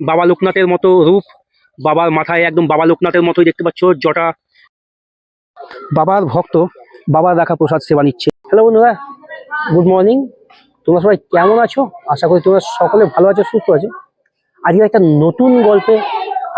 বাবা লোকনাথের মতো রূপ। বাবার মাথায় একদম বাবা লোকনাথের মতোই দেখতে পাচ্ছ জটা। বাবার ভক্ত বাবার রাখা প্রসাদ সেবা নিচ্ছে। হ্যালো বন্ধুরা গুড মর্নিং তোমরা সবাই কেমন আছো? আশা করি তোমরা সকলে ভালো আছো, সুস্থ আছো। আজকে একটা নতুন গল্পে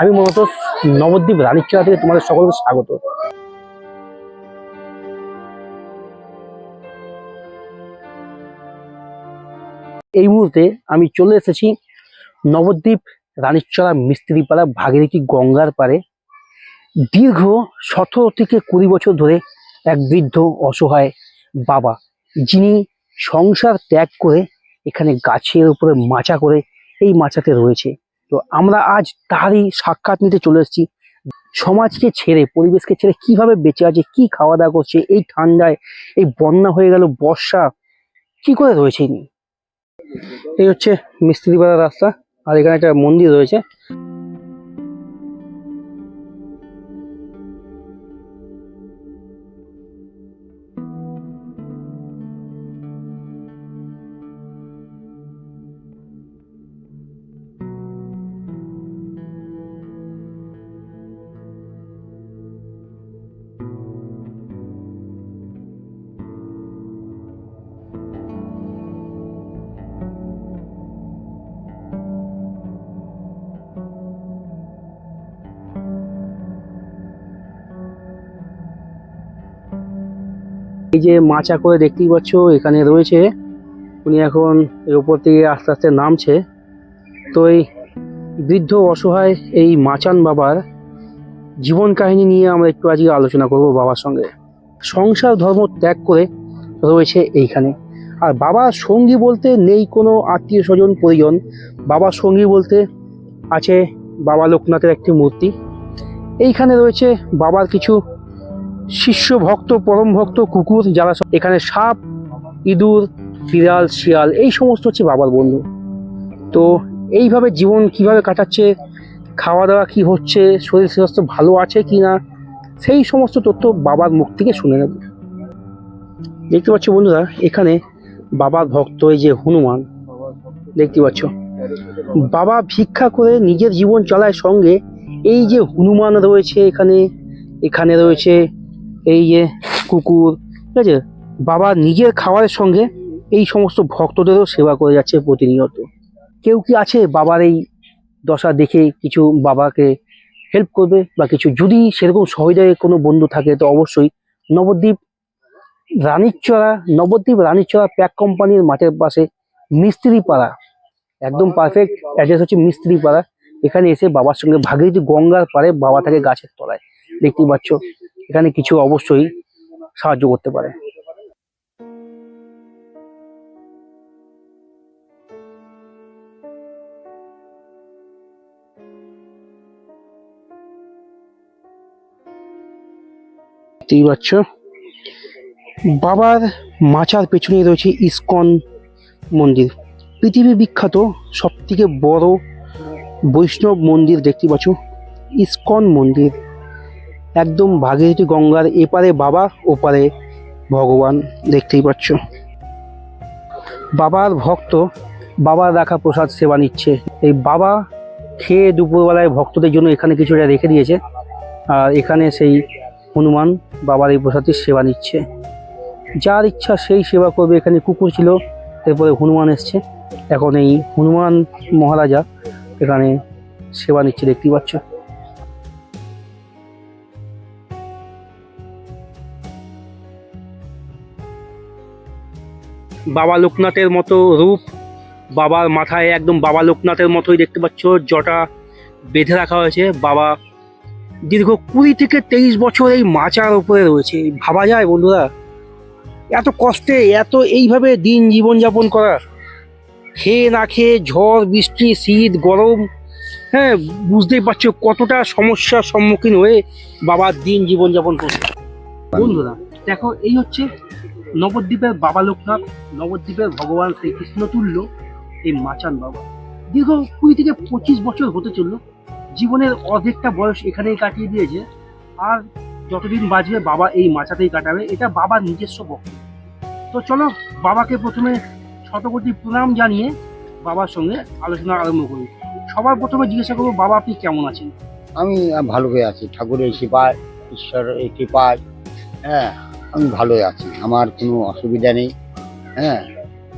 আমি মূলত নবদ্বীপ রানীচড়া থেকে তোমাদের সকলকে স্বাগত। এই মুহূর্তে আমি চলে এসেছি নবদ্বীপ রানীচড়া মিস্ত্রিপাড়া ভাগীরথী গঙ্গার পারে দীর্ঘ সতেরো থেকে কুড়ি বছর ধরে এক বৃদ্ধ অসহায় বাবা যিনি সংসার ত্যাগ করে এখানে গাছের উপরে মাচা করে এই মাচাতে রয়েছে। তো আমরা আজ তারই সাক্ষাৎ নিতে চলে এসেছি। সমাজকে ছেড়ে, পরিবেশকে ছেড়ে কীভাবে বেঁচে আছে, কি খাওয়া দাওয়া করছে, এই ঠান্ডায়, এই বন্যা হয়ে গেল, বর্ষা, কি করে রয়েছে এই হচ্ছে মিস্ত্রিপাড়া রাস্তা। আর এখানে একটা মন্দির রয়েছে। এই যে মাচা করে দেখতেই পাচ্ছ, এখানে রয়েছে। উনি এখন এর উপর থেকে আস্তে আস্তে নামছে। তো এই বৃদ্ধ অসহায় এই মাচান বাবার জীবন কাহিনী নিয়ে আমরা একটু আজকে আলোচনা করব বাবার সঙ্গে। সংসার ধর্ম ত্যাগ করে রয়েছে এইখানে। আর বাবার সঙ্গী বলতে নেই কোনো আত্মীয় স্বজন, পরিজন। বাবার সঙ্গী বলতে আছে বাবা লোকনাথের একটি মূর্তি। এইখানে রয়েছে বাবার কিছু শিষ্য ভক্ত, পরম ভক্ত, কুকুর, যারা এখানে সাপ, ইঁদুর, বিড়াল, শিয়াল, এই সমস্ত হচ্ছে বাবার বন্ধু। তো এইভাবে জীবন কীভাবে কাটাচ্ছে খাওয়া দাওয়া কি হচ্ছে, শরীর স্বাস্থ্য ভালো আছে কি না, সেই সমস্ত তথ্য বাবার মুখ থেকে শুনে নেব। দেখতে পাচ্ছ বন্ধুরা, এখানে বাবার ভক্ত, এই যে হনুমান, দেখতে পাচ্ছ। বাবা ভিক্ষা করে নিজের জীবন চলায় সঙ্গে এই যে হনুমান রয়েছে এখানে এখানে রয়েছে এই যে কুকুর, ঠিক আছে? বাবা নিজের খাবারের সঙ্গে এই সমস্ত ভক্তদেরও সেবা করে যাচ্ছে প্রতিনিয়ত। কেউ কি আছে বাবার এই দশা দেখে কিছু বাবাকে হেল্প করবে বা কিছু? যদি সেরকম সহৃদয়ে কোনো বন্ধু থাকে, তো অবশ্যই নবদ্বীপ রানীরচড়া নবদ্বীপ রানীরচড়া প্যাক কোম্পানির মাঠের পাশে মিস্ত্রি পাড়া একদম পারফেক্ট অ্যাড্রেস হচ্ছে মিস্ত্রি পাড়া এখানে এসে বাবার সঙ্গে ভাগীরথী গঙ্গার পাড়ে বাবা থাকে গাছের তলায়। দেখতেই পাচ্ছ? এখানে কিছু অবশ্যই সাহায্য করতে পারে। পাচ্ছ, বাবার মাচার পেছনে রয়েছে ইস্কন মন্দির। পৃথিবী বিখ্যাত সব থেকে বড় বৈষ্ণব মন্দির দেখতে পাচ্ছ, ইস্কন মন্দির। একদম ভাগীরথী গঙ্গার এপারে বাবা, ওপারে ভগবান দেখতেই পাচ্ছ। বাবার ভক্ত, বাবার রাখা প্রসাদ সেবা নিচ্ছে। এই বাবা খেয়ে দুপুরবেলায় ভক্তদের জন্য এখানে কিছুটা রেখে দিয়েছে। আর এখানে সেই হনুমান বাবার এই প্রসাদটির সেবা নিচ্ছে। যার ইচ্ছা সেই সেবা করবে। এখানে কুকুর ছিল, এরপরে হনুমান এসছে। এখন এই হনুমান মহারাজা এখানে সেবা নিচ্ছে, দেখতেই পাচ্ছ। বাবা লোকনাথের মতো রূপ, বাবার মাথায় একদম বাবা লোকনাথের মতোই দেখতে পাচ্ছ, জটা বেঁধে রাখা হয়েছে। বাবা দীর্ঘ কুড়ি থেকে তেইশ বছর এই মাচার উপরে রয়েছে। ভাবা যায় বন্ধুরা, এত কষ্টে, এত এইভাবে দিন জীবনযাপন করা। খেয়ে না খেয়ে ঝড়, বৃষ্টি, শীত, গরম হ্যাঁ বুঝতেই পারছ কতটা সমস্যার সম্মুখীন হয়ে বাবার দিন জীবনযাপন করছে। বন্ধুরা, দেখো, এই হচ্ছে নবদ্বীপের বাবা লোকনাথ, নবদ্বীপের ভগবান শ্রীকৃষ্ণ তুল্য, এই মাচান বাবা। দীর্ঘ কুড়ি থেকে পঁচিশ বছর হতে চলল। জীবনের অর্ধেকটা বয়স এখানেই কাটিয়ে দিয়েছে। আর যতদিন বাঁচবে বাবা এই মাচাতেই কাটাবে, এটা বাবার নিজস্ব বক্তব্য। তো চলো, বাবাকে প্রথমে শতকোটি প্রণাম জানিয়ে বাবার সঙ্গে আলোচনা আরম্ভ করি। সবার প্রথমে জিজ্ঞাসা করব, বাবা, আপনি কেমন আছেন? আমি ভালো হয়ে আছি। ঠাকুরের কৃপায়, ঈশ্বরের কৃপায় হ্যাঁ। আমি ভালোই আছি। আমার কোনো অসুবিধা নেই। হ্যাঁ?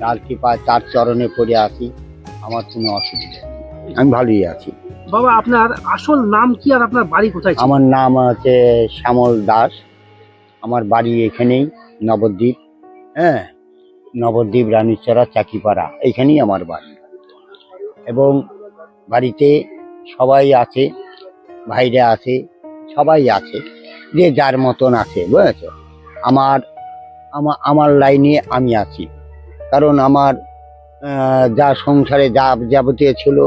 তার কৃপায় তার চরণে পড়ে আছি। আমার কোনো অসুবিধা নেই। আমি ভালোই আছি। বাবা আপনার আসল নাম কি আর আপনার বাড়ি কোথায় আমার নাম হচ্ছে শ্যামল দাস। আমার বাড়ি এখানেই নবদ্বীপ। হ্যাঁ? নবদ্বীপ রানীচরা চাকিপাড়া। এইখানেই আমার বাড়ি। এবং বাড়িতে সবাই আছে ভাইরা আছে সবাই আছে যে যার মতন আছে বুঝেছ? আমার আমার লাইনে আমি আছি। কারণ আমার যা সংসারে যা যাবতীয় ছিল,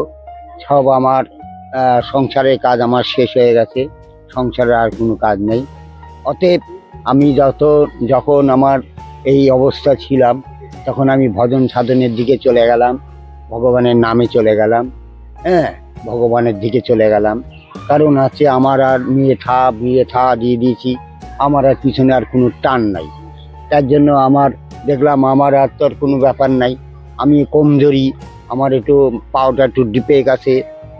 সব আমার সংসারের কাজ আমার শেষ হয়ে গেছে। সংসারে আর কোনো কাজ নেই। অতএব আমি যত, যখন আমার এই অবস্থা ছিলাম, তখন আমি ভজন সাধনের দিকে চলে গেলাম, ভগবানের নামে চলে গেলাম হ্যাঁ ভগবানের দিকে চলে গেলাম। কারণ আছে আমার আর মেয়ে থা, বিয়ে থা দিয়ে দিয়েছি। আমার আর পিছনে আর কোনো টান নাই। তার জন্য আমার, দেখলাম আমার আর তোর কোনো ব্যাপার নাই। আমি কমজোরি, আমার একটু পাওটা একটু ডিপে গেছে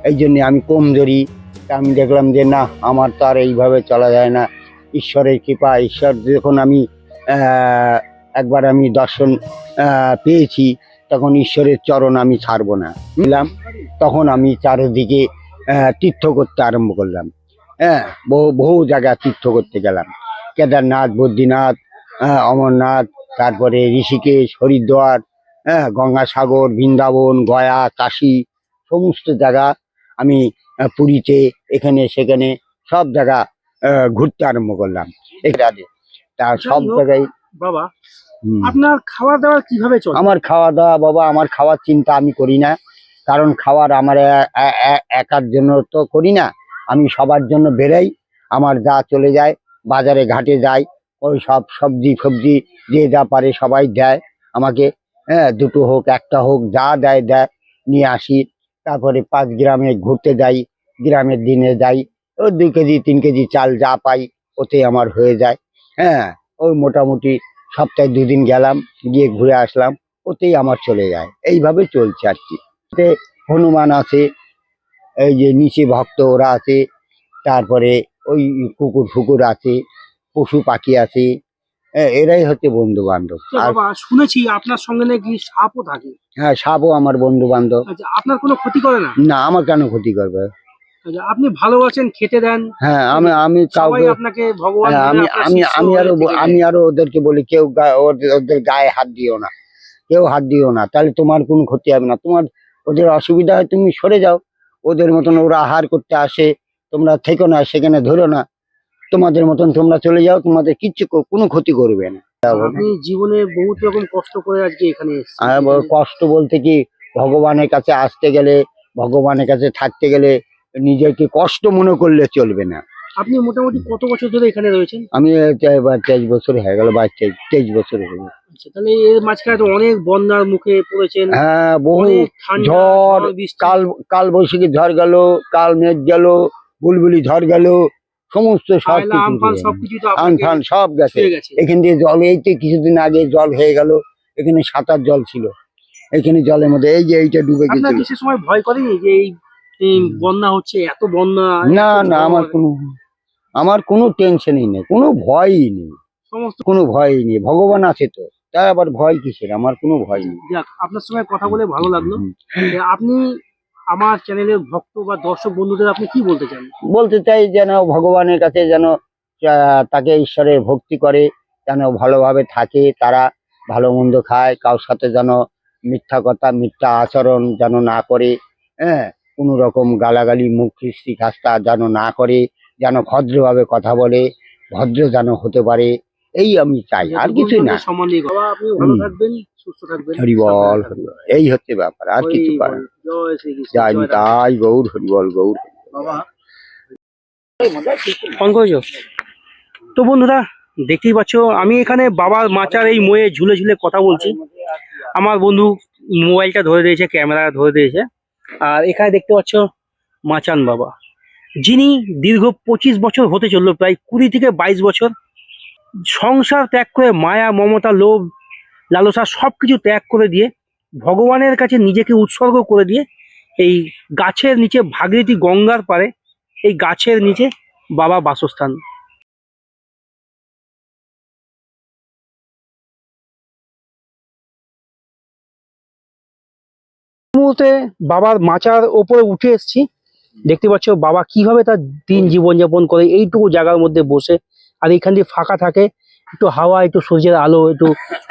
এই জন্যে আমি কমজোরি। তা আমি দেখলাম যে না, আমার তো আর এইভাবে চলা যায় না। ঈশ্বরের কৃপা, ঈশ্বর যখন আমি একবার আমি দর্শন পেয়েছি, তখন ঈশ্বরের চরণ আমি ছাড়বো না। বুঝলাম তখন আমি চারিদিকে তীর্থ করতে আরম্ভ করলাম। হ্যাঁ বহু বহু জায়গা তীর্থ করতে গেলাম। কেদারনাথ বদ্রীনাথ হ্যাঁ, অমরনাথ তারপরে ঋষিকেশ হরিদ্বার হ্যাঁ গঙ্গাসাগর বৃন্দাবন গয়া কাশী সমস্ত জায়গা আমি পুরীতে এখানে সেখানে সব জায়গা ঘুরতে আরম্ভ করলাম। এখানে তা সব জায়গায় বাবা আপনার খাওয়া দাওয়া কীভাবে চলে আমার খাওয়া দাওয়া বাবা আমার খাওয়ার চিন্তা আমি করি না। কারণ খাওয়ার আমার একার জন্য তো করি না। আমি সবার জন্য বেরাই আমার যা চলে যায় বাজারে ঘাটে যাই ওই সব সবজি ফবজি যে যা পারে সবাই দেয়। আমাকে হ্যাঁ দুটো হোক, একটা হোক, যা দেয় দেয়, নিয়ে আসি। তারপরে পাঁচ গ্রামে ঘুরতে যাই, গ্রামের দিনে যাই। ওই দুই কেজি, তিন কেজি চাল যা পাই, ওতে আমার হয়ে যায়। হ্যাঁ ওই মোটামুটি সপ্তাহে দুদিন গেলাম, গিয়ে ঘুরে আসলাম, ওতেই আমার চলে যায়। এইভাবে চলছে আর কি। হনুমান আছে, এই যে নিচে ভক্ত ওরা আছে, তারপরে ওই কুকুর ফুকুর আছে পশু পাখি আছে এরাই হচ্ছে বন্ধু বান্ধব আর শুনেছি আপনার সঙ্গে নাকি সাপও থাকে। হ্যাঁ সাপও আমার বন্ধু বান্ধব আচ্ছা আপনার কোনো ক্ষতি করে না? না আমার কেন ক্ষতি করবে? আচ্ছা আপনি ভালোবাসেন খেতে দেন। হ্যাঁ আমি আমি কাউকে আপনাকে ভগবান হ্যাঁ, আমি আমি আমি আরও আমি আরও ওদেরকে বলি কেউ ওদের ওদের গায়ে হাত দিও না। কেউ হাত দিও না তাহলে তোমার কোনো ক্ষতি হবে না। তোমার ওদের অসুবিধা হয় তুমি সরে যাও। ওদের মতন ওরা আহার করতে আসে তোমরা থেকো না সেখানে ধরো না। তোমাদের মতন তোমরা চলে যাও তোমাদের কিচ্ছু কোনো ক্ষতি করবে না। আপনি জীবনে বহুত রকম কষ্ট করে আজকে এখানে। কষ্ট বলতে কি ভগবানের কাছে আসতে গেলে ভগবানের কাছে থাকতে গেলে নিজেকে কষ্ট মনে করলে চলবে না। আপনি মোটামুটি কত বছর ধরে এখানে রয়েছেন? আমি তেইশ বছর হয়ে গেল বা তেইশ বছর হয়ে গেল। আচ্ছা তাহলে এর মাঝখানে তো অনেক বন্যার মুখে পড়েছেন। হ্যাঁ বহু ঝড় কাল কাল বৈশাখী ঝড় গেল কাল মেঘ গেল বুলবুলি ঝড় গেল সমস্ত সব আমফান সব গেছে। এখান দিয়ে জল এই তো কিছুদিন আগে জল হয়ে গেল। এখানে সাঁতার জল ছিল। এখানে জলের মধ্যে এই যে এইটা ডুবে গেছে গেছিল। কি সে সময় ভয় করেনি যে এই বন্যা হচ্ছে এত বন্যা না না আমার কোনো আমার কোনো টেনশনই নেই কোনো ভয়ই নেই। সমস্ত কোনো ভয়ই নেই ভগবান আছে তো। তাই আবার ভয় কিসের? আমার কোনো ভয় নেই। আপনার সঙ্গে কথা বলে ভালো লাগল। আপনি আমার চ্যানেলের ভক্ত বা দর্শক বন্ধুদের আপনি কি বলতে চান? বলতে চাই যেন ভগবানের কাছে যেন তাকে ঈশ্বরের ভক্তি করে যেন ভালোভাবে থাকে তারা ভালো মন্দ খায় কারোর সাথে যেন মিথ্যা কথা মিথ্যা আচরণ যেন না করে হ্যাঁ? কোনো রকম গালাগালি মুখ খিস্তি খাস্তা যেন না করে যেন ভদ্রভাবে কথা বলে ভদ্র যেন হতে পারে এই আমি চাই আর কিছুই না। বাবা আপনি ভালো থাকবেন। সুস্থ থাকবেন হরিবল এই হচ্ছে ব্যাপার আর কিছু যাই তাই গৌর হরিবল গৌর। করেছ? তো বন্ধুরা দেখতেই পাচ্ছ আমি এখানে বাবার মাচার এই ময়ে ঝুলে ঝুলে কথা বলছি। আমার বন্ধু মোবাইলটা ধরে দিয়েছে ক্যামেরা ধরে দিয়েছে। আর এখানে দেখতে পাচ্ছ মাচান বাবা। যিনি দীর্ঘ পঁচিশ বছর হতে চলল প্রায় কুড়ি থেকে বাইশ বছর সংসার ত্যাগ করে মায়া মমতা লোভ লালসা সব কিছু ত্যাগ করে দিয়ে, ভগবানের কাছে নিজেকে উৎসর্গ করে দিয়ে, এই গাছের নিচে ভাগীরথী গঙ্গার পারে এই গাছের নিচে বাবা বাসস্থান। মুহূর্তে বাবার মাচার ওপরে উঠে এসছি। দেখতে পাচ্ছ বাবা কীভাবে তার দিন জীবনযাপন করে, এইটুকু জায়গার মধ্যে বসে, আর এইখান দিয়ে ফাঁকা থাকে। একটু হাওয়া, একটু সূর্যের আলো, একটু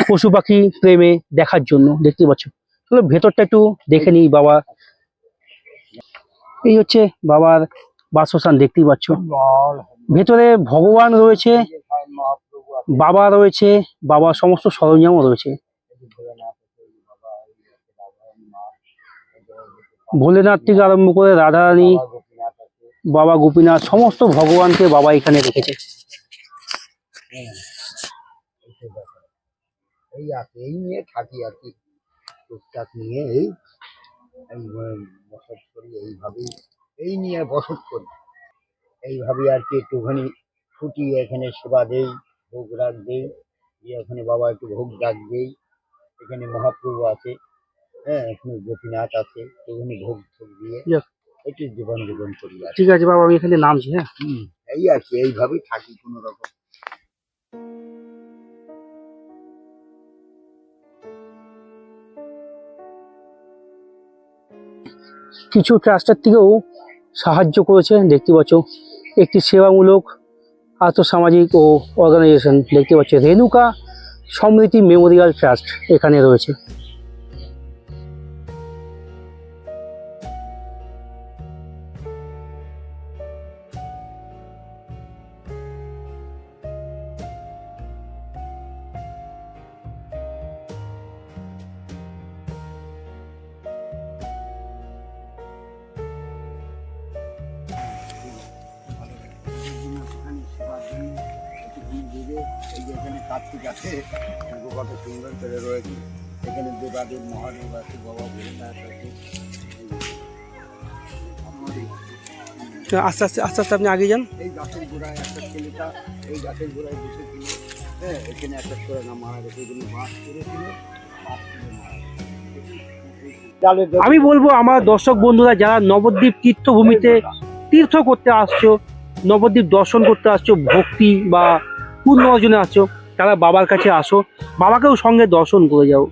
পশু পাখি প্রেমে দেখার জন্য দেখতে পাচ্ছ। চলো ভেতরটা একটু দেখে নিই বাবা। এই হচ্ছে বাবার বাসস্থান, দেখতেই পাচ্ছ। ভেতরে ভগবান রয়েছে, বাবা রয়েছে, বাবার সমস্ত সরঞ্জামও রয়েছে। ভোলেনাথ থেকে আরম্ভ করে রাধারানী, বাবা গোপীনাথ, সমস্ত ভগবানকে বাবা এখানে রেখেছে। এই আছে এই নিয়ে থাকি আর কি। টুকটাক নিয়ে এই এই বসত করি এইভাবেই এই নিয়ে বসত করি। এইভাবে আর কি একটুখানি ছুটি এখানে সেবা দেই ভোগ রাখ দেই দিয়ে এখানে বাবা একটু ভোগ ডাক দেই। এখানে মহাপ্রভু আছে হ্যাঁ এখানে গোপীনাথ আছে এখানে ভোগ ঠোক দিয়ে। একটু জীবন জীবন করি আর ঠিক আছে বাবা আমি এখানে নামছি হ্যাঁ। হুম, এই আর কি এইভাবেই থাকি কোনো রকম কিছু ট্রাস্টের থেকেও সাহায্য করেছে, দেখতে পাচ্ছ। একটি সেবামূলক আর্থসামাজিক ও অর্গানাইজেশন দেখতে পাচ্ছ। রেণুকা সমৃদ্ধি মেমোরিয়াল ট্রাস্ট এখানে রয়েছে। এই যে এখানে কার্তিক আছে কত সুন্দর করে রয়েছে। এখানে দেবাদেব মহাদেব আছে বাবা ভোলেনাথ আছে। আস্তে আস্তে আস্তে আস্তে আপনি আগে যান। এই গাছের গোড়ায় একটা ছেলেটা এই গাছের গোড়ায় বসেছিল হ্যাঁ এখানে একটা করে না মারা গেছে বাস করেছিল। বাস করে মারা আমি বলব আমার দর্শক বন্ধুরা যারা নবদ্বীপ তীর্থভূমিতে তীর্থ করতে আসছো নবদ্বীপ দর্শন করতে আসছো ভক্তি বা পূর্ণ অর্জনে আসছো তারা বাবার কাছে আসো, বাবাকেও সঙ্গে দর্শন করে যাও।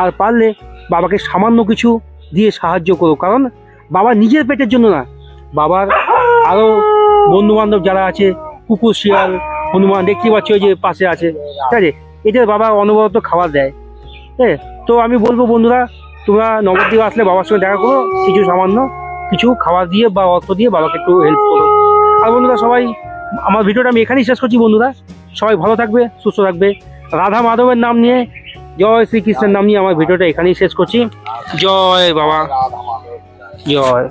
আর পারলে বাবাকে সামান্য কিছু দিয়ে সাহায্য করো, কারণ বাবা নিজের পেটের জন্য না, বাবার আরও বন্ধু বান্ধব যারা আছে, কুকুর, শিয়াল, হনুমান, দেখতে পাচ্ছ যে পাশে আছে, ঠিক আছে? এদের বাবা অনবরত খাবার দেয়। হ্যাঁ তো আমি বলব বন্ধুরা, তোমরা নবদ্বীপ আসলে বাবার সঙ্গে দেখা করো, কিছু সামান্য কিছু খাবার দিয়ে বা অর্থ দিয়ে বাবাকে একটু হেল্প করো। আর বন্ধুরা সবাই, আমার ভিডিওটা আমি এখানেই শেষ করছি বন্ধুরা। সবাই ভালো থাকবে, সুস্থ থাকবে। রাধা মাধবের নাম নিয়ে জয় শ্রীকৃষ্ণের নাম নিয়ে আমার ভিডিওটা এখানেই শেষ করছি। জয় বাবা। জয়।